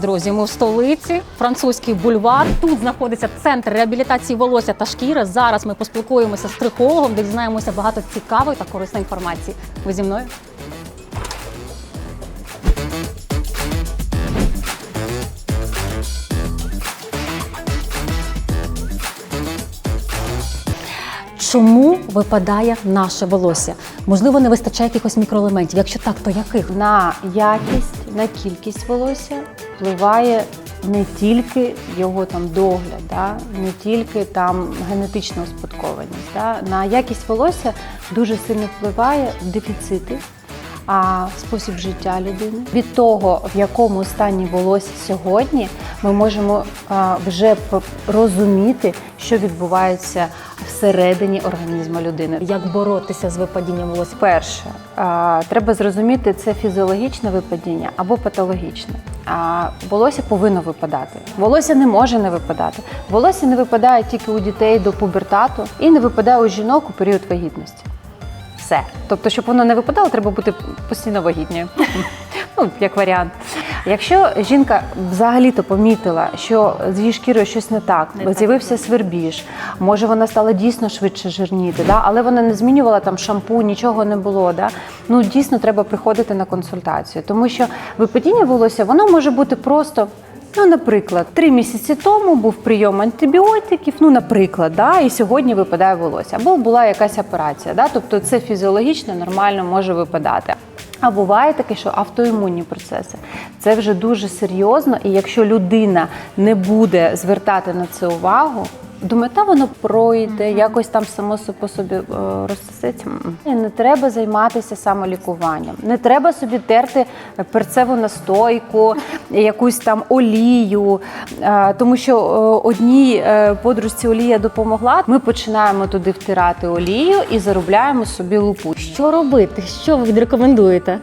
Друзі, ми в столиці, французький бульвар. Тут знаходиться центр реабілітації волосся та шкіри. Зараз ми поспілкуємося з трихологом, де дізнаємося багато цікавої та корисної інформації. Ви зі мною? Чому випадає наше волосся? Можливо, не вистачає якихось мікроелементів. Якщо так, то яких? На якість, на кількість волосся впливає не тільки його там догляд, да? не тільки там генетична успадкованість. Да? На якість волосся дуже сильно впливає дефіцити, а спосіб життя людини. Від того, в якому стані волосся сьогодні, ми можемо вже розуміти, що відбувається всередині організму людини. Як боротися з випадінням волосся? Перше, треба зрозуміти, це фізіологічне випадіння або патологічне. А волосся повинно випадати. Волосся не може не випадати. Волосся не випадає тільки у дітей до пубертату і не випадає у жінок у період вагітності. Все. Тобто, щоб воно не випадало, треба бути постійно вагітною. Ну, як варіант. Якщо жінка взагалі-то помітила, що з її шкірою щось не так, Не так. з'явився свербіж, може вона стала дійсно швидше жирніти, да? але вона не змінювала там шампунь, нічого не було. Да? Ну дійсно треба приходити на консультацію, тому що випадіння волосся воно може бути просто. Ну, наприклад, три місяці тому був прийом антибіотиків, ну, наприклад, да, і сьогодні випадає волосся, або була якась операція. Да, тобто це фізіологічно нормально може випадати. А буває таке, що автоімунні процеси це вже дуже серйозно, і якщо людина не буде звертати на це увагу, думає, та воно пройде, якось там само по собі е, розсосеться. Не треба займатися самолікуванням, не треба собі терти перцеву настойку, якусь там олію, е, тому що е, одній подружці олія допомогла. Ми починаємо туди втирати олію і заробляємо собі лупу. Що робити? Що ви відрекомендуєте?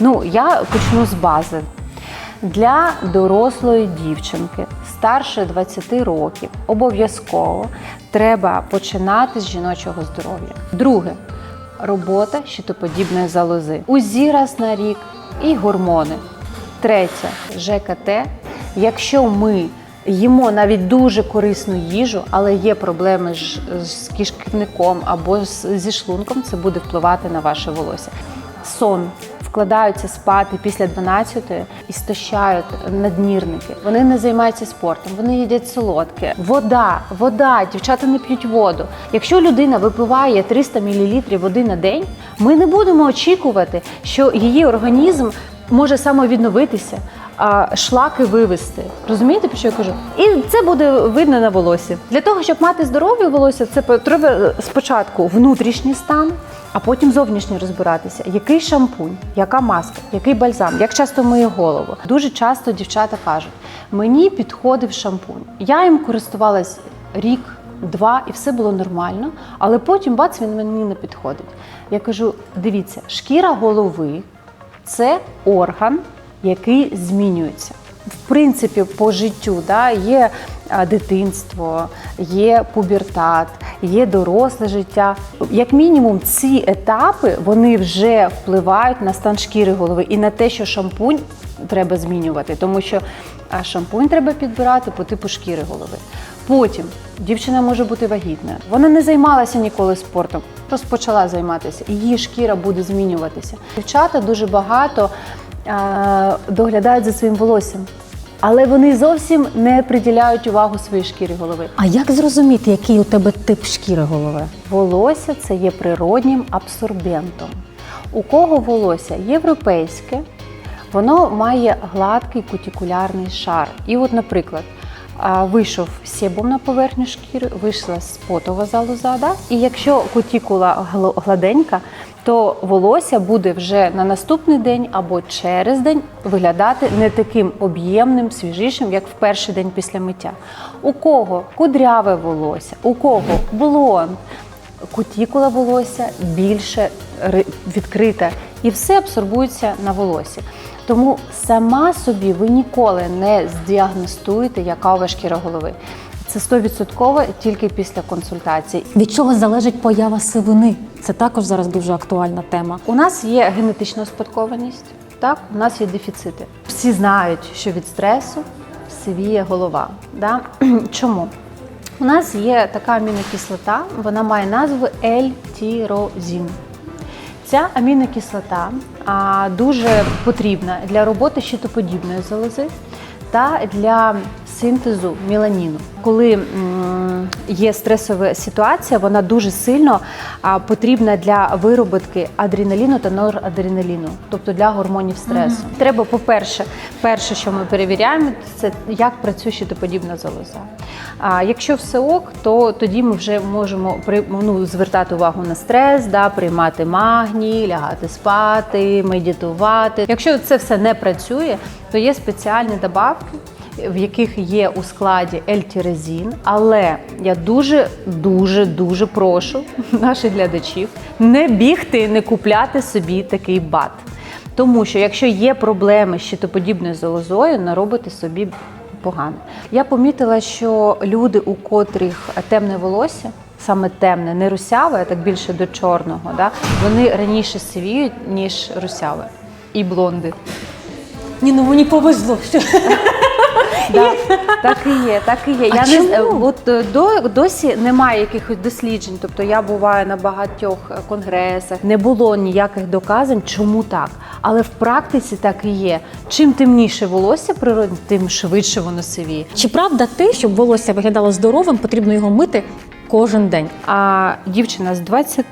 Ну, я почну з бази. Для дорослої дівчинки старше 20 років обов'язково треба починати з жіночого здоров'я. Друге робота щитоподібної залози. УЗІ раз на рік і гормони. Третє ЖКТ. Якщо ми їмо навіть дуже корисну їжу, але є проблеми з, кишківником або зі шлунком, це буде впливати на ваше волосся. Сон вкладаються спати після 12-ї і стощають наднірники. Вони не займаються спортом, вони їдять солодке. Вода, вода, дівчата не п'ють воду. Якщо людина випиває 300 мл води на день, ми не будемо очікувати, що її організм може самовідновитися, а шлаки вивести. Розумієте, про що я кажу? І це буде видно на волосі. Для того, щоб мати здоров'я волосся, це треба спочатку внутрішній стан, а потім зовнішній розбиратися. Який шампунь, яка маска, який бальзам, як часто миє голову. Дуже часто дівчата кажуть: мені підходив шампунь. Я їм користувалась рік. Два і все було нормально, але потім бац він мені не підходить. Я кажу: дивіться, шкіра голови це орган, який змінюється. В принципі, по життю да, є дитинство, є пубертат, є доросле життя. Як мінімум, ці етапи вони вже впливають на стан шкіри голови і на те, що шампунь треба змінювати, тому що шампунь треба підбирати по типу шкіри голови. Потім дівчина може бути вагітною. Вона не займалася ніколи спортом, просто почала займатися. Її шкіра буде змінюватися. Дівчата дуже багато доглядають за своїм волоссям, але вони зовсім не приділяють увагу своїй шкірі голови. А як зрозуміти, який у тебе тип шкіри голови? Волосся це є природнім абсорбентом. У кого волосся європейське, воно має гладкий кутикулярний шар. І от, наприклад, вийшов себум на поверхню шкіри, вийшла спотова залоза, да? і якщо кутікула гладенька, то волосся буде вже на наступний день або через день виглядати не таким об'ємним, свіжішим, як в перший день після миття. У кого кудряве волосся, у кого блонд, кутікула волосся більше ри- відкрита, і все абсорбується на волосі. Тому сама собі ви ніколи не здіагностуєте, яка у вас шкіра голови. Це 100% тільки після консультації. Від чого залежить поява сивини? Це також зараз дуже актуальна тема. У нас є генетична успадкованість, так, у нас є дефіцити. всі знають, що від стресу сивіє голова. Да? Чому? У нас є така амінокислота, вона має назву L-тірозін. Ця амінокислота а, дуже потрібна для роботи щитоподібної залози та для синтезу меланіну. Коли є стресова ситуація, вона дуже сильно потрібна для виробітки адреналіну та норадреналіну, тобто для гормонів стресу. Треба, по-перше, перше, що ми перевіряємо, це як працює щитоподібна залоза. А якщо все ок, то тоді ми вже можемо при- ну, звертати увагу на стрес, да, приймати магній, лягати спати, медитувати. Якщо це все не працює, то є спеціальні добавки, в яких є у складі ельтірезін. Але я дуже, дуже, дуже прошу наших глядачів не бігти, не купляти собі такий бат. Тому що якщо є проблеми з щитоподібною залозою, наробити собі погано. Я помітила, що люди, у котрих темне волосся, саме темне, не русяве, а так більше до чорного, да, вони раніше сивіють, ніж русяве. І блонди. Ні, ну мені повезло. Що... Да, так і є, так і є. А я чому? не от е, до досі немає якихось досліджень. Тобто я буваю на багатьох е, конгресах, не було ніяких доказань, чому так. Але в практиці так і є. Чим темніше волосся природне, тим швидше воно сивіє. Чи правда те, щоб волосся виглядало здоровим, потрібно його мити кожен день? А дівчина з 20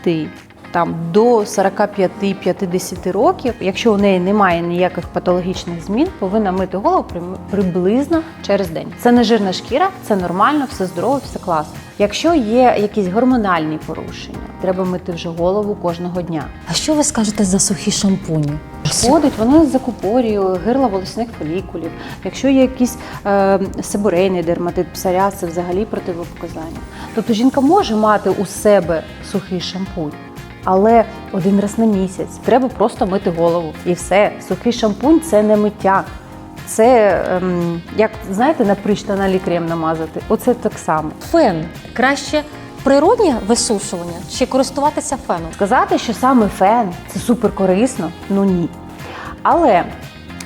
там до 45-50 років, якщо у неї немає ніяких патологічних змін, повинна мити голову приблизно через день. Це не жирна шкіра, це нормально, все здорово, все класно. Якщо є якісь гормональні порушення, треба мити вже голову кожного дня. А що ви скажете за сухі шампуні? Шкодить, воно закупорює гирла волосних фолікулів. Якщо є якийсь е, себорейний дерматит, псоріаз, це взагалі противопоказання. Тобто жінка може мати у себе сухий шампунь, але один раз на місяць треба просто мити голову і все. Сухий шампунь це не миття. Це ем, як знаєте, на на крем намазати. Оце так само. Фен краще природнє висушування чи користуватися феном? Сказати, що саме фен це супер корисно, ну ні. Але,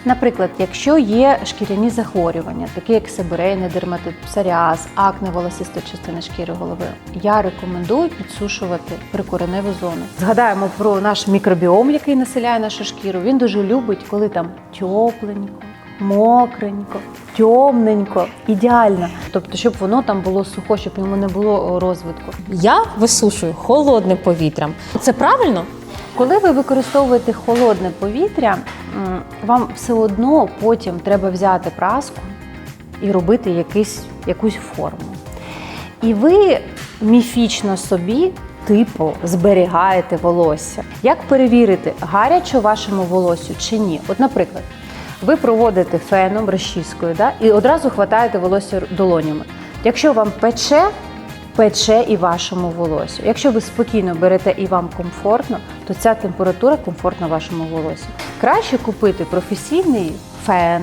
наприклад, якщо є шкіряні захворювання, такі як себорейний дерматит, псоріаз, акне волосиста частина шкіри голови, я рекомендую підсушувати прикореневу зону. Згадаємо про наш мікробіом, який населяє нашу шкіру. Він дуже любить, коли там тепленько. Мокренько, темненько, ідеально. Тобто, щоб воно там було сухо, щоб йому не було розвитку. Я висушую холодним повітрям. Це правильно? Коли ви використовуєте холодне повітря, вам все одно потім треба взяти праску і робити якийсь, якусь форму. І ви міфічно собі, типу, зберігаєте волосся. Як перевірити, гаряче вашому волоссю чи ні? От, наприклад, ви проводите феном розчіскою да, і одразу хватаєте волосся долонями. Якщо вам пече, пече і вашому волосю. Якщо ви спокійно берете і вам комфортно, то ця температура комфортна вашому волосю. Краще купити професійний фен.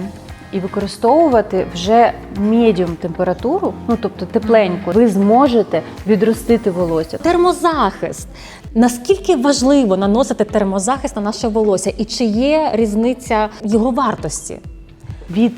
І використовувати вже медіум температуру, ну тобто тепленьку, ви зможете відростити волосся. Термозахист. Наскільки важливо наносити термозахист на наше волосся, і чи є різниця його вартості? від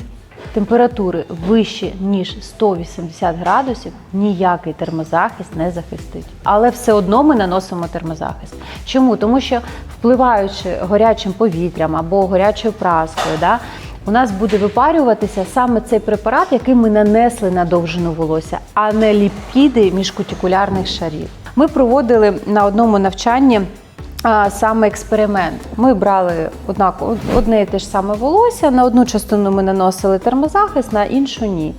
температури вище ніж 180 градусів ніякий термозахист не захистить. Але все одно ми наносимо термозахист. Чому? Тому що впливаючи горячим повітрям або горячою праскою, да, у нас буде випарюватися саме цей препарат, який ми нанесли на довжину волосся, а не ліпіди міжкутикулярних шарів. Ми проводили на одному навчанні саме експеримент. Ми брали однаково одне і те ж саме волосся. На одну частину ми наносили термозахист, на іншу ні.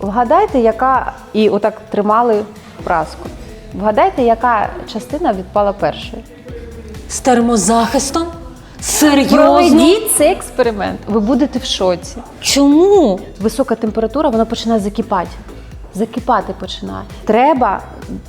Вгадайте, яка і отак тримали праску. Вгадайте, яка частина відпала першою. З термозахистом? Серйозно? Проведіть цей експеримент. Ви будете в шоці. Чому? Висока температура, вона починає закипати. Закипати починає. Треба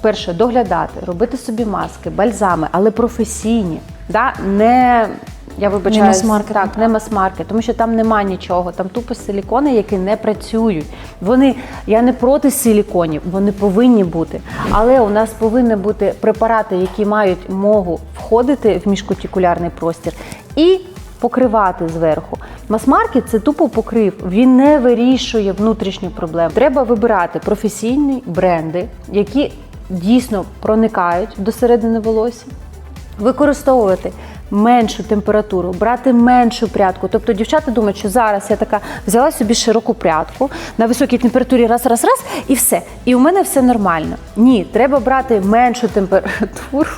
перше доглядати, робити собі маски, бальзами, але професійні. Да? Не я вибачаю, Не так, не мас-маркет, тому що там нема нічого. Там тупо силікони, які не працюють. Вони я не проти силіконів, вони повинні бути. Але у нас повинні бути препарати, які мають могу входити в міжкутикулярний простір, і покривати зверху. Мас-маркет це тупо покрив, він не вирішує внутрішню проблему. Треба вибирати професійні бренди, які дійсно проникають до середини волосся використовувати меншу температуру, брати меншу прядку. Тобто дівчата думають, що зараз я така взяла собі широку прядку на високій температурі, раз, раз, раз, і все. І у мене все нормально. Ні, треба брати меншу температуру.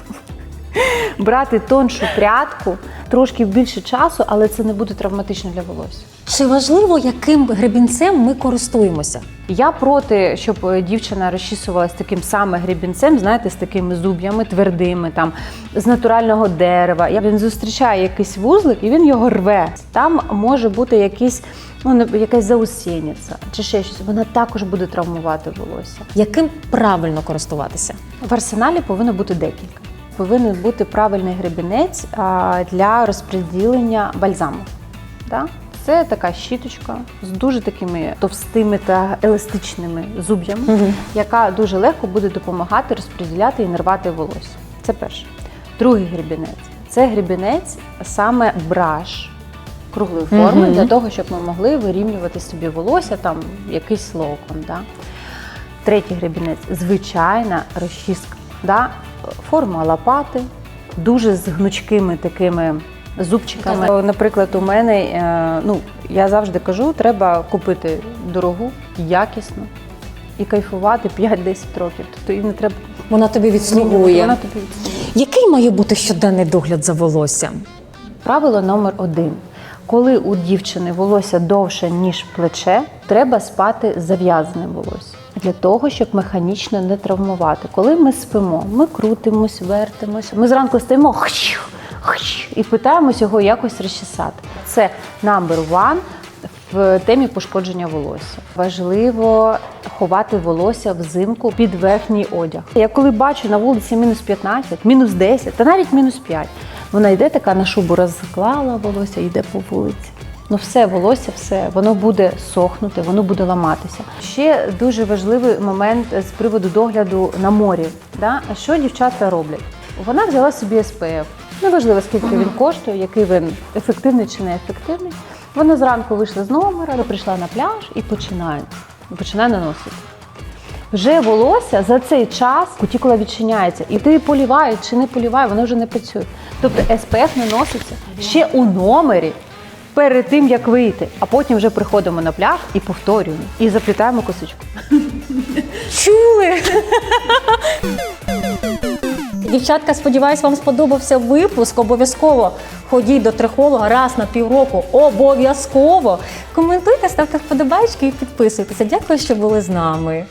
Брати тоншу прядку, трошки більше часу, але це не буде травматично для волосся. Чи важливо, яким гребінцем ми користуємося? Я проти, щоб е, дівчина розчісувалась таким саме гребінцем, знаєте, з такими зуб'ями твердими, там з натурального дерева. Я- Він зустрічає якийсь вузлик і він його рве. Там може бути якийсь, ну якась заусєниця чи ще щось. Вона також буде травмувати волосся. Яким правильно користуватися? В арсеналі повинно бути декілька. Повинен бути правильний гребінець для розподілення бальзаму. Це така щіточка з дуже такими товстими та еластичними зуб'ями, Мгм. яка дуже легко буде допомагати розподіляти і не рвати волосся. Це перше. Другий гребінець це гребінець саме браш круглої форми Мгм. для того, щоб ми могли вирівнювати собі волосся, там якийсь локон. Да? Третій гребінець звичайна розчіска. Да? Форма лопати, дуже з гнучкими такими зубчиками. Наприклад, у мене, е, ну, я завжди кажу, треба купити дорогу, якісну і кайфувати 5-10 років. Тобто і не треба Вона тобі Вона відслугує. тобі відслугує. Який має бути щоденний догляд за волоссям? Правило номер один. Коли у дівчини волосся довше, ніж плече, треба спати зав'язаним волоссям для того, щоб механічно не травмувати. Коли ми спимо, ми крутимось, вертимось. Ми зранку стоїмо і питаємось його якось розчесати. Це number one в темі пошкодження волосся. Важливо ховати волосся взимку під верхній одяг. Я коли бачу на вулиці мінус 15, мінус 10 та навіть мінус 5, вона йде така на шубу розклала волосся, йде по вулиці. Ну все, волосся, все, воно буде сохнути, воно буде ламатися. Ще дуже важливий момент з приводу догляду на морі. Да? Що дівчата роблять? Вона взяла собі СПФ. Неважливо, скільки він коштує, який він ефективний чи не ефективний. Вона зранку вийшла з номера, прийшла на пляж і починає. Починає наносити. Вже волосся за цей час кутікула відчиняється. І ти поліваєш чи не поліває, воно вже не працює. Тобто СПФ наноситься ще у номері перед тим, як вийти, а потім вже приходимо на пляж і повторюємо. І заплітаємо косичку. Чули? Дівчатка, сподіваюсь, вам сподобався випуск. Обов'язково ходіть до трихолога раз на півроку. Обов'язково коментуйте, ставте вподобайки і підписуйтеся. Дякую, що були з нами.